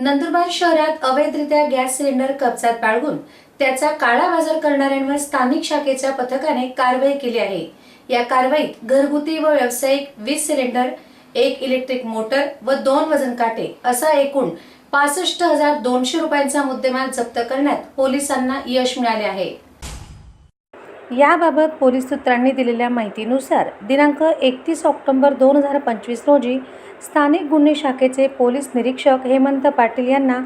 नंदुरबार शहरात अवैधरित्या gas cylinder कब्जात बाळगून त्याचा काळा बाजार करणाऱ्यांवर स्थानिक शाखेच्या पथकाने कारवाई केली आहे. या कारवाईत घरगुती व व्यावसायिक वीस सिलेंडर एक इलेक्ट्रिक मोटर व दोन वजन काटे असा एकूण पासष्ट हजार दोनशे रुपयांचा मुद्देमाल जप्त करण्यात पोलिसांना यश मिळाले आहे. याबाबत पोलीस सूत्रांनी दिलेल्या माहितीनुसार दिनांक एकतीस ऑक्टोबर दोन हजार पंचवीस रोजी स्थानिक गुन्हे शाखेचे पोलीस निरीक्षक हेमंत पाटील यांना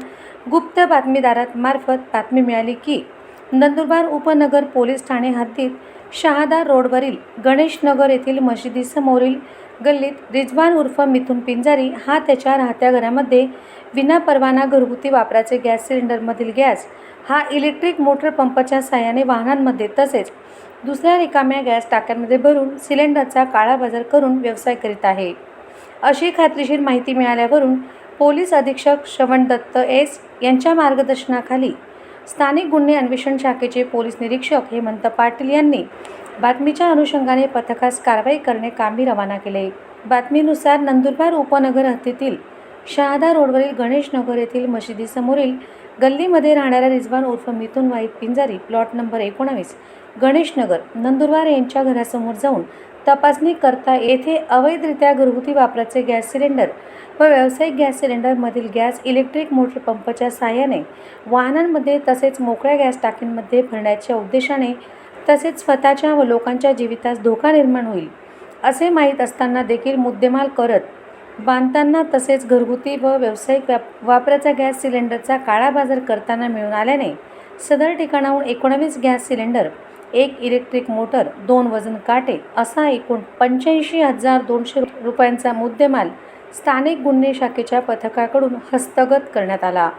गुप्त बातमीदारात मार्फत बातमी मिळाली की नंदुरबार उपनगर पोलीस ठाणे हद्दीत शहादा रोडवरील गणेशनगर येथील मशिदीसमोरील गल्लीत रिजवान उर्फ मिथुन पिंजारी हा त्याच्या राहत्या घरामध्ये विनापरवाना घरगुती वापराचे गॅस सिलेंडरमधील गॅस हा इलेक्ट्रिक मोटर पंपाच्या साहाय्याने वाहनांमध्ये तसेच दुसऱ्या रिकाम्या गॅस टाक्यांमध्ये भरून सिलेंडरचा काळा बाजार करून व्यवसाय करीत आहे. अशी खात्रीशीर माहिती मिळाल्यावरून पोलीस अधीक्षक श्रवण दत्त एस यांच्या मार्गदर्शनाखाली स्थानिक गुन्हे अन्वेषण शाखेचे पोलीस निरीक्षक हेमंत पाटील यांनी बातमीच्या अनुषंगाने पथकास कारवाई करणे कामी रवाना केले. बातमीनुसार नंदुरबार उपनगर हद्दीतील शहादा रोडवरील गणेश नगर येथील मशिदीसमोरील गल्लीमध्ये राहणाऱ्या रिजवान उर्फ मिथुन वाईद पिंजारी प्लॉट नंबर एकोणावीस गणेश नगर नंदुरबार यांच्या घरासमोर जाऊन तपासणी करता येथे अवैधरित्या घरगुती वापराचे गॅस सिलेंडर व व्यावसायिक गॅस सिलेंडरमधील गॅस इलेक्ट्रिक मोटर पंपच्या साहाय्याने वाहनांमध्ये तसेच मोकळ्या गॅस टाकींमध्ये भरण्याच्या उद्देशाने तसेच स्वतःच्या व लोकांच्या जीवितास धोका निर्माण होईल असे माहीत असताना देखील मुद्देमाल करत बांधताना तसेच घरगुती व व्यावसायिक व्याप वापराचा गॅस सिलेंडरचा काळा बाजार करताना मिळून आल्याने सदर ठिकाणाहून एकोणावीस गॅस सिलेंडर एक इलेक्ट्रिक मोटर दोन वजन काटे असा एकूण पंच्याऐंशी हजार दोनशे रुपयांचा मुद्देमाल स्थानिक गुन्हे शाखेच्या पथकाकडून हस्तगत करण्यात आला.